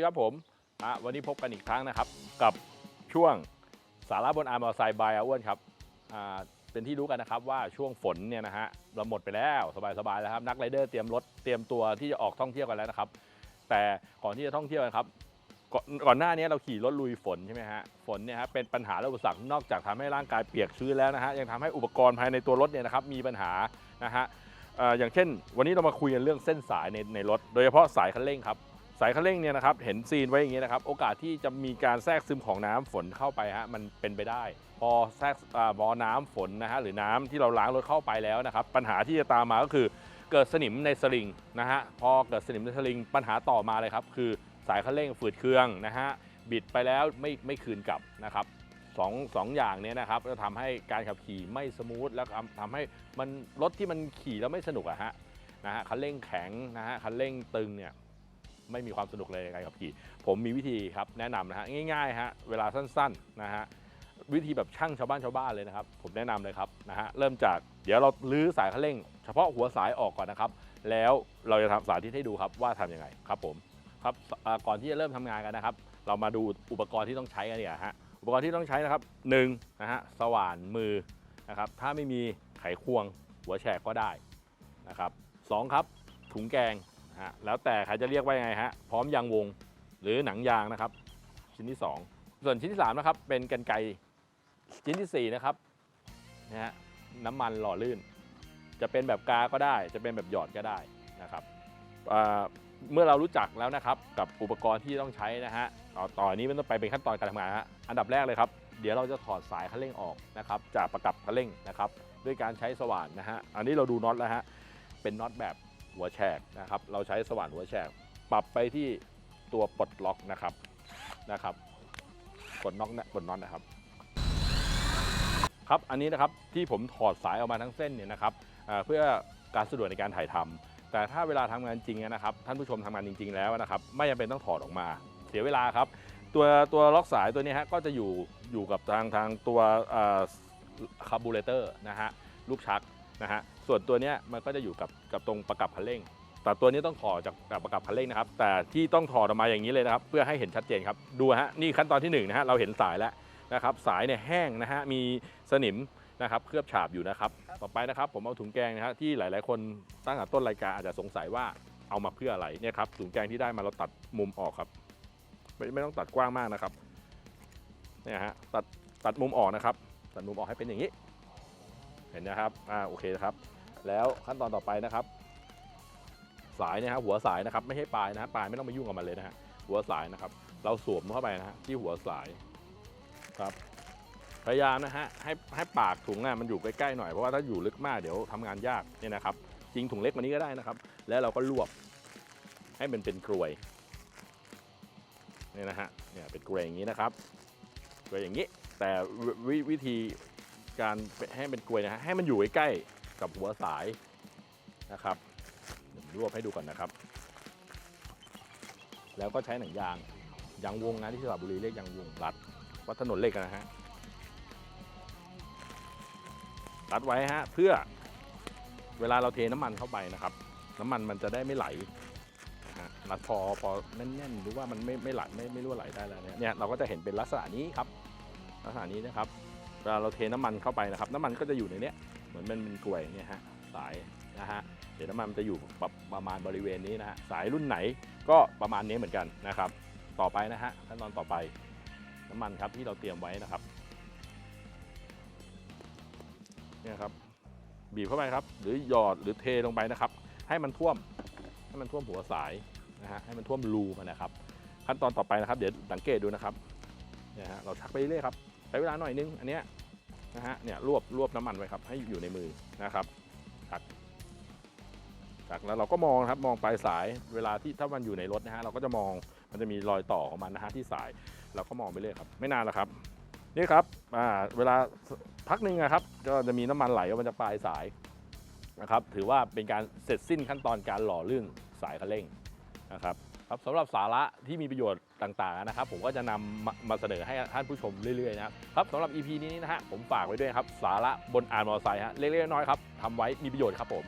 ดีครับผมอะวันนี้พบกันอีกครั้งนะครับ กับช่วงสาระบนอาร์มอไซค์บายอาอ้วนครับอ่าเป็นที่รู้กันนะครับว่าช่วงฝนเนี่ยนะฮะเราหมดไปแล้วสบายๆแล้วครับนักไรเดอร์เตรียมรถเตรียมตัวที่จะออกท่องเที่ยวกันแล้วนะครับ แต่ก่อนที่จะท่องเที่ยวนะครับก่อนก่อนหน้านี้เราขี่รถลุยฝนใช่ไหมฮะฝนเนี่ยฮะเป็นปัญหาและอุปสรรคนอกจากทำให้ร่างกายเปียกชื้นแล้วนะฮะยังทำให้อุปกรณ์ภายในตัวรถเนี่ยนะครับมีปัญหานะฮะเอ่ออย่างเช่น วันนี้เรามาคุยกันเรื่องเส้นสายในในรถ โดยเฉพาะสายคันเร่งครับ สายคันเร่งเนี่ยนะครับเห็นซีนไว้อย่างนี้ยนะครับโอกาสที่จะมีการแทรกซึมของน้ำฝนเข้าไปฮะมันเป็นไปได้ พอแทรกอาพอน้ำฝนนะฮะหรือน้ำที่เราล้างรถเข้าไปแล้วนะครับปัญหาที่จะตามมาก็คือเกิดสนิมในสลิงนะฮะพอเกิดสนิมในสลิงปัญหาต่อมาเลยครับคือสายคันเร่งฝืดเคืองนะฮะบิดไปแล้วไม่ไม่คืนกลับนะครับสองสองอย่างเนี้นะครับจะทำให้การขับขี่ไม่สมูทแล้วทำทำให้มันรถที่มันขี่แล้วไม่สนุกอะฮะนะฮะคันเร่งแข็งนะฮะคันเร่งตึงเนี่ย ไม่มีความสนุกเลยในการขับขี่ ผมมีวิธีครับแนะนำนะฮะง่ายๆฮะเวลาสั้นๆนะฮะวิธีแบบช่างชาวบ้านชาวบ้านเลยนะครับ ผมแนะนำเลยครับนะฮะเริ่มจากเดี๋ยวเราลื้อสายคันเร่ง เฉพาะหัวสายออกก่อนนะครับ แล้วเราจะทำสาธิตให้ดูครับว่าทำยังไงครับผมครับก่อนที่จะเริ่มทำงานกันนะครับ เรามาดูอุปกรณ์ที่ต้องใช้กันเนี่ยฮะอุปกรณ์ที่ต้องใช้นะครับหนึ่งนะฮะสว่านมือนะครับถ้าไม่มีไขควงหัวแฉกก็ได้นะครับสองครับถุงแกง ฮะแล้วแต่ใครจะเรียกว่ายังไงฮะพร้อมยางวงหรือหนังยางนะครับ ชิ้นที่ 2 ส่วนชิ้นที่3นะครับเป็นกันไกชิ้นทีสี่4นะครับนะฮะน้ำมันหล่อลื่น จะเป็นแบบกาก็ได้ จะเป็นแบบหยอดก็ได้นะครับเมื่อเรารู้จักแล้วนะครับกับอุปกรณ์ที่ต้องใช้นะฮะต่อต่อนนี้มันต้องไปเป็นขั้นตอนการทำงานฮะอันดับแรกเลยครับ เดี๋ยวเราจะถอดสายคันเร่งออกนะครับจากประกับคันเร่งนะครับ ด้วยการใช้สว่านนะฮะอันนี้เราดูน็อตแล้วฮะเป็นน็อตแบบ หัวแฉกนะครับ เราใช้สว่านหัวแฉก ปรับไปที่ตัวปลดล็อกนะครับนะครับกดน็อกนะกดน็อตนะครับ ครับอันนี้นะครับที่ผมถอดสายออกมาทั้งเส้นเนี่ยนะครับเพื่อการสะดวกในการถ่ายทำแต่ถ้าเวลาทำงานจริงนะครับ ท่านผู้ชมทำงานจริง ๆ แล้วนะครับไม่จำเป็นต้องถอดออกมา เสียเวลาครับ ตัวตัวล็อกสายตัวนี้ฮะก็จะอยู่อยู่กับทางทางตัวคาร์บูเรเตอร์นะฮะลูกชัก นะฮะส่วนตัวเนี้ยมันก็จะอยู่กับกับตรงประกับคันเร่ง แต่ตัวนี้ต้องถอดจากจากประกับคันเร่งนะครับ แต่ที่ต้องถอดออกมาอย่างนี้เลยนะครับ เพื่อให้เห็นชัดเจนครับดูฮะนี่ขั้นตอนที่หนึ่งนะฮะเราเห็นสายแล้วนะครับ สายเนี่ยแห้งนะฮะมีสนิมนะครับเคลือบฉาบอยู่นะครับ ต่อไปนะครับผมเอาถุงแกงนะฮะที่หลาย ๆ คนตั้งแต่ต้นรายการอาจจะสงสัยว่าเอามาเพื่ออะไรเนี่ยครับถุงแกงที่ได้มาเราตัดมุมออกครับ ไม่ไม่ต้องตัดกว้างมากนะครับเนี่ยฮะตัดตัดมุมออกนะครับ ตัดมุมออกให้เป็นอย่างนี้ เห็นนะครับอ่าโอเคนะครับ แล้วขั้นตอนต่อไปนะครับ สายเนี่ยครับหัวสายนะครับ ไม่ใช่ปลายนะฮะปลายไม่ต้องไปยุ่งกับมันเลยนะฮะหัวสายนะครับ เราสวมเข้าไปนะฮะที่หัวสายครับพยายามนะฮะให้ให้ปากถุงอะมันอยู่ใกล้ๆหน่อยเพราะว่าถ้าอยู่ลึกมากเดี๋ยวทำงานยากเนี่ยนะครับจริงถุงเล็กกว่านี้ก็ได้นะครับ แล้วเราก็รวบให้มันเป็นกรวยเนี่ยนะฮะเนี่ยเป็นกรวยอย่างนี้นะครับกรวยอย่างนี้ แต่วิธี การให้เป็นกรวยนะฮะให้มันอยู่ใกล้ๆกับหัวสายนะครับเดี๋ยวผมรวบให้ดูก่อนนะครับ แล้วก็ใช้หนังยางยางวงนะที่สระบุรีเรียกยางวงรัดวัดถนนเล็กนะฮะรัดไว้ฮะเพื่อเวลาเราเทน้ำมันเข้าไปนะครับ น้ำมันมันจะได้ไม่ไหลนะรัดพอพอแน่นๆหรือว่ามันไม่ไม่ไหลไม่ไม่รั่วไหลได้แล้วเนี่ยเนี่ยเราก็จะเห็นเป็นลักษณะนี้ครับลักษณะนี้นะครับ เวลาเราเทน้ำมันเข้าไปนะครับ น้ำมันก็จะอยู่ในนี้เหมือนมันเป็นกลวยเนี่ยฮะสายนะฮะเดี๋ยวน้ำมันมันจะอยู่ประประมาณบริเวณนี้นะฮะสายรุ่นไหนก็ประมาณนี้เหมือนกันนะครับ ต่อไปนะฮะขั้นตอนต่อไปน้ำมันครับที่เราเตรียมไว้นะครับเนี่ยครับบีบเข้าไปครับ หรือหยอดหรือเทลงไปนะครับ ให้มันท่วมให้มันท่วมหัวสายนะฮะให้มันท่วมรูมันนะครับ ขั้นตอนต่อไปนะครับ เดี๋ยวสังเกตดูนะครับเนี่ยฮะเราชักไปเรื่อยครับ ใช้เวลาหน่อยนึงอันเนี้ยนะฮะเนี่ยรวบรวบน้ำมันไว้ครับ ให้อยู่ในมือนะครับชักชักแล้วเราก็มองครับมองปลายสายเวลาที่ถ้ามันอยู่ในรถนะฮะเราก็จะมองมันจะมีรอยต่อของมันนะฮะที่สายเราก็มองไปเรื่อยครับ ไม่นานแล้วครับนี่ครับเวลาพักหนึ่งนะครับ ก็จะมีน้ำมันไหลออกมาจากปลายสายนะครับถือว่าเป็นการเสร็จสิ้นขั้นตอนการหล่อลื่นสายคันเร่งนะครับครับสำหรับสาระที่มีประโยชน์ ต่างๆนะครับ ผมก็จะนำมามาเสนอให้ท่านผู้ชมเรื่อยๆนะครับครับสำหรับ EP นี้นะฮะผมฝากไว้ด้วยครับ สาระบนอ่านมอเตอร์ไซค์ฮะเล็กๆน้อยๆครับทำไว้มีประโยชน์ครับผม